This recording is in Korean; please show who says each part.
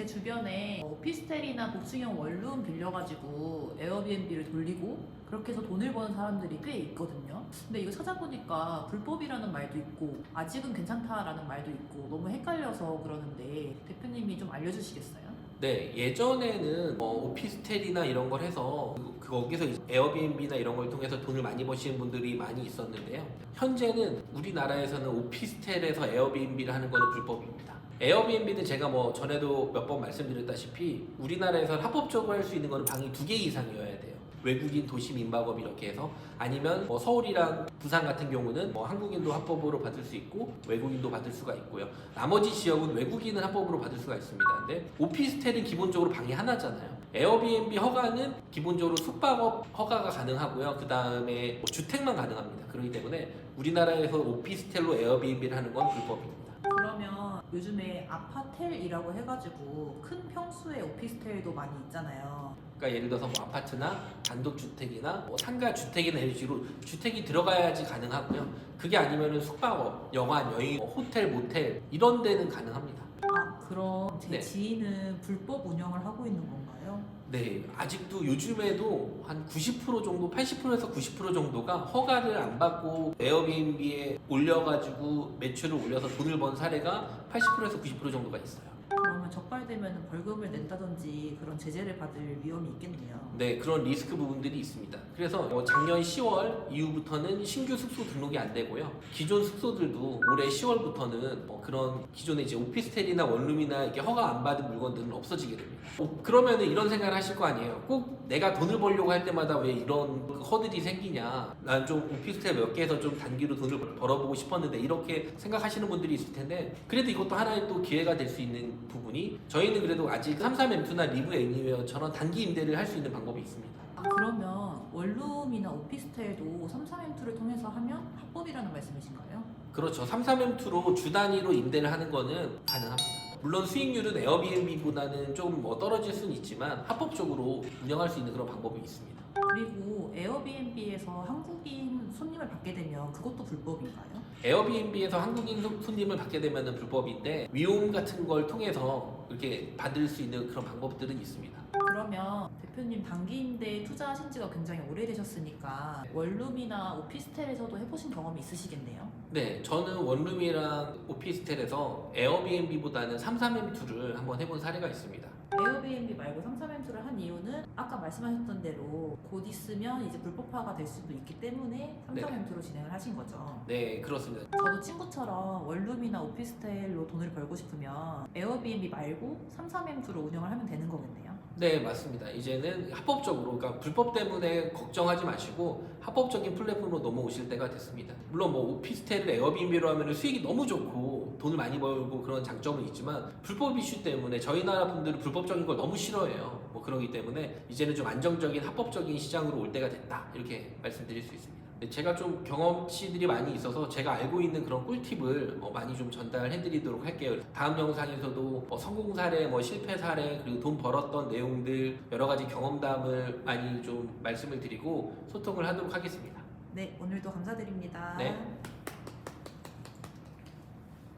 Speaker 1: 제 주변에 오피스텔이나 복층형 원룸 빌려가지고 에어비앤비를 돌리고 그렇게 해서 돈을 버는 사람들이 꽤 있거든요. 근데 이거 찾아보니까 불법이라는 말도 있고 아직은 괜찮다라는 말도 있고 너무 헷갈려서 그러는데 대표님이 좀 알려주시겠어요?
Speaker 2: 네, 예전에는 뭐 오피스텔이나 이런 걸 해서 그- 거기서 이제 에어비앤비나 이런 걸 통해서 돈을 많이 버시는 분들이 많이 있었는데요. 현재는 우리나라에서는 오피스텔에서 에어비앤비를 하는 거는 불법입니다. 에어비앤비는 제가 뭐 전에도 몇 번 말씀드렸다시피 우리나라에서 합법적으로 할 수 있는 거는 방이 두 개 이상이어야 돼요. 외국인 도시 민박업 이렇게 해서 아니면 뭐 서울이랑 부산 같은 경우는 뭐 한국인도 합법으로 받을 수 있고 외국인도 받을 수가 있고요. 나머지 지역은 외국인은 합법으로 받을 수가 있습니다. 근데 오피스텔은 기본적으로 방이 하나잖아요. 에어비앤비 허가는 기본적으로 숙박업 허가가 가능하고요. 그 다음에 뭐 주택만 가능합니다. 그렇기 때문에 우리나라에서 오피스텔로 에어비앤비를 하는 건 불법입니다.
Speaker 1: 요즘에 아파텔이라고 해가지고 큰 평수의 오피스텔도 많이 있잖아요.
Speaker 2: 그러니까 예를 들어서 뭐 아파트나 단독주택이나 뭐 상가 주택이나 이런 식으로 주택이 들어가야지 가능하고요. 그게 아니면은 숙박업, 여관, 여행, 뭐 호텔, 모텔 이런 데는 가능합니다.
Speaker 1: 아 그럼 제
Speaker 2: 네.
Speaker 1: 지인은 불법 운영을 하고 있는 건가요?
Speaker 2: 네, 아직도 요즘에도 한 90% 정도, 80%에서 90% 정도가 허가를 안 받고 에어비앤비에 올려가지고 매출을 올려서 돈을 번 사례가 80%에서 90% 정도가 있어요.
Speaker 1: 그 러면 적발되면 벌금을 낸다든지 그런 제재를 받을 위험이 있겠네요.
Speaker 2: 네, 그런 리스크 부분들이 있습니다. 그래서 뭐 작년 10월 이후부터는 신규 숙소 등록이 안 되고요. 기존 숙소들도 올해 10월부터는 뭐 그런 기존의 이제 오피스텔이나 원룸이나 이렇게 허가 안 받은 물건들은 없어지게 됩니다. 어, 그러면은 이런 생각을 하실 거 아니에요. 꼭 내가 돈을 벌려고 할 때마다 왜 이런 그 허들이 생기냐. 난 좀 오피스텔 몇 개에서 좀 단기로 돈을 벌어보고 싶었는데 이렇게 생각하시는 분들이 있을 텐데 그래도 이것도 하나의 또 기회가 될 수 있는 부분이 저희는 그래도 아직 33M2나 리브 애니웨어처럼 단기 임대를 할 수 있는 방법이 있습니다.
Speaker 1: 아 그러면 원룸이나 오피스텔도 33M2를 통해서 하면 합법이라는 말씀이신가요?
Speaker 2: 그렇죠. 33M2로 주 단위로 임대를 하는 거는 가능합니다. 물론 수익률은 에어비앤비보다는 좀뭐 떨어질 수는 있지만 합법적으로 운영할 수 있는 그런 방법이 있습니다.
Speaker 1: 그리고 에어비앤비에서 한국인 손님을 받게 되면 그것도 불법인가요?
Speaker 2: 에어비앤비에서 한국인 손- 손님을 받게 되면 불법인데 위험 같은 걸 통해서 이렇게 받을 수 있는 그런 방법들은 있습니다.
Speaker 1: 그러면 대표님 단기 임대에 투자하신 지가 굉장히 오래되셨으니까 원룸이나 오피스텔에서도 해보신 경험이 있으시겠네요?
Speaker 2: 네, 저는 원룸이랑 오피스텔에서 에어비앤비보다는 33M2를 한번 해본 사례가 있습니다.
Speaker 1: 에어비앤비 말고 33M2를 한 이유는 아까 말씀하셨던 대로 곧 있으면 이제 불법화가 될 수도 있기 때문에 33M2로 진행을 하신 거죠.
Speaker 2: 네, 그렇습니다.
Speaker 1: 저도 친구처럼 원룸이나 오피스텔로 돈을 벌고 싶으면 에어비앤비 말고 33M2로 운영을 하면 되는 거겠네요.
Speaker 2: 네, 맞습니다. 이제는 합법적으로, 그러니까 불법 때문에 걱정하지 마시고 합법적인 플랫폼으로 넘어오실 때가 됐습니다. 물론 뭐 오피스텔을 에어비앤비로 하면 수익이 너무 좋고 돈을 많이 벌고 그런 장점은 있지만 불법 이슈 때문에 저희 나라 분들은 불법적인 걸 너무 싫어해요. 뭐 그러기 때문에 이제는 좀 안정적인 합법적인 시장으로 올 때가 됐다. 이렇게 말씀드릴 수 있습니다. 네, 제가 좀 경험치들이 많이 있어서 제가 알고 있는 그런 꿀팁을 어, 많이 좀 전달해드리도록 할게요. 다음 영상에서도 뭐 성공 사례, 뭐 실패 사례, 그리고 돈 벌었던 내용들 여러 가지 경험담을 많이 좀 말씀을 드리고 소통을 하도록 하겠습니다.
Speaker 1: 네, 오늘도 감사드립니다.
Speaker 2: 네.